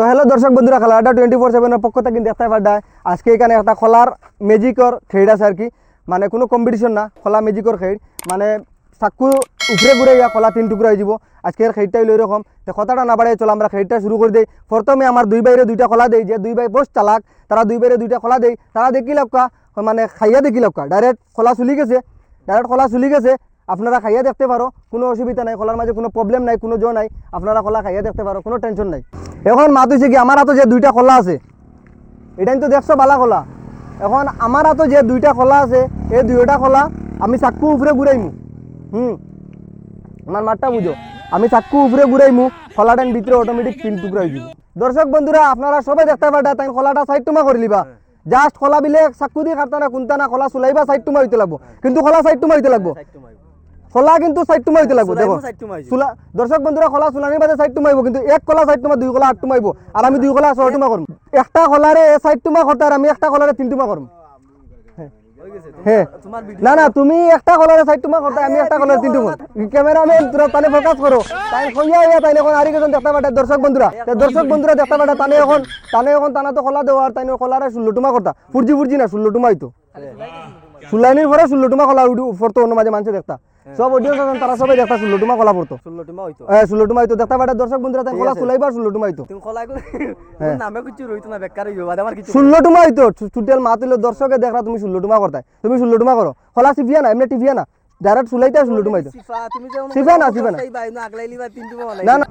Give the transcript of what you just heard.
তো হ্যালো দর্শক বন্ধুরা, খেলাটা টোয়েন্টি ফোর সেভেনের পক্ষ থেকে দেখতে পাঠায় আজকে এখানে একটা খোলার ম্যাজিকর খেড আছে আর কি। মানে কোনো কম্পিটিশন না, খোলা ম্যাজিকর খেড মানে চাকু উপরে ঘুরে ইয়া খোলা তিন টুকরা হয়ে যাব। আজকের খেডটাই লই রকম তো কথাটা না বাড়াই চলো, আমরা খেডটা শুরু করে দিই। প্রথমে আমার দুই বাইরে দুইটা খোলা দেই, যে দুই ভাই বস চালাক তারা দুই বাইরে দুইটা খোলা দেই। তারা দেখি লক্কা মানে খাইয়া দেখি লক্কা ডাইরেক্ট খোলা চুলি গেছে। ডাইরেক্ট খোলা চুলি গেছে। আপনারা খাইয়া দেখতে পারো, কোনো অসুবিধা নাই। খোলার মাঝে কোনো প্রবলেম নাই, কোনো জো নাই। আপনারা খোলা খাইয়া দেখতে পারো, কোনো টেনশন নাই। এখন মাত হয়েছে কি? আমার হাতে যে দুইটা খোলা আছে এটাই তো দেখছ বালা খোলা এখন আমার হাতে যে দুইটা খোলা আছে, এই দুইটা খোলা আমি চাক্কু উপরে ঘুরাইমু হুম। আমার মাঠটা বুঝো আমি চাক্কু উপরে ঘুরাইমু খোলাটান ভিতরে অটোমেটিক তিন টুকরা হয়ে যাব। দর্শক বন্ধুরা, আপনারা সবাই দেখতে পারটা তাই খোলাটা সাইড টুমা করে লিবা। জাস্ট খোলা বিলে চাক্কু দিয়ে কাটতা না কুন্তা না খোলা চুলাইবা সাইড টুমা হইতে লাগবো। কিন্তু খোলা সাইড টুমা হইতে লাগবো। খোলা কিন্তু সাইড টুমা হইতে লাগবো দেখো। চুলা দর্শক বন্ধুরা খোলা চুলানির বাদে সাইড টুমাইব কিন্তু এক কলা সাইড টুমা দুই কলা আট টুমাইব আর আমি দুই কলা ছয় টুমা করম একটা কলারে সাইড টুমা করতে আর আমি একটা কলারে তিন টুমা করম না না তুমি একটা কলারে সাইড টুমা করতে আমি একটা কলারে তিন টুমা ক্যামেরাম্যান তোরা তানে ফোকাস করো তাই কইয়া ইয়া তাই এখন আরি কেজন দেখতে পাঠা দর্শক বন্ধুরা। তা দর্শক বন্ধুরা দেখতে পাঠা তানে এখন তানে এখন তানা তো কলা দেওয়া আর তাই কলারে ষোলো টুমা করতা ফুরজি ফুরজি না ষোলো টুমা হইতো সুলাইনির পরে ষোলো টুমা কলা উঠি পড়তো অন্য মাঝে মানুষ দেখতা সব অডিয়েন্স আছেন তারা সবাই দেখতা ষোলো টুমা কলা পড়তো। ষোলো টুমা হইতো। হ্যাঁ ষোলো টুমা হইতো। দেখতে পাঠা দর্শক বন্ধুরা তাই কলা সুলাইবা ষোলো টুমা হইতো। তুমি করে হ্যাঁ। নামে কিছু রইতো না বেকার হইব বাদে আমার কিছু ষোলো টুমা হইতো। টুটেল মা তুলে দর্শকে দেখরা তুমি ষোলো টুমা করতাই। তুমি ষোলো টুমা করো। কলা সিফিয়া না এমনি টিফিয়া না। ডাইরেক্ট সুলাইতে ষোলো টুমা হইতো। সিফা তুমি যে সিফা না, সিফা না। না না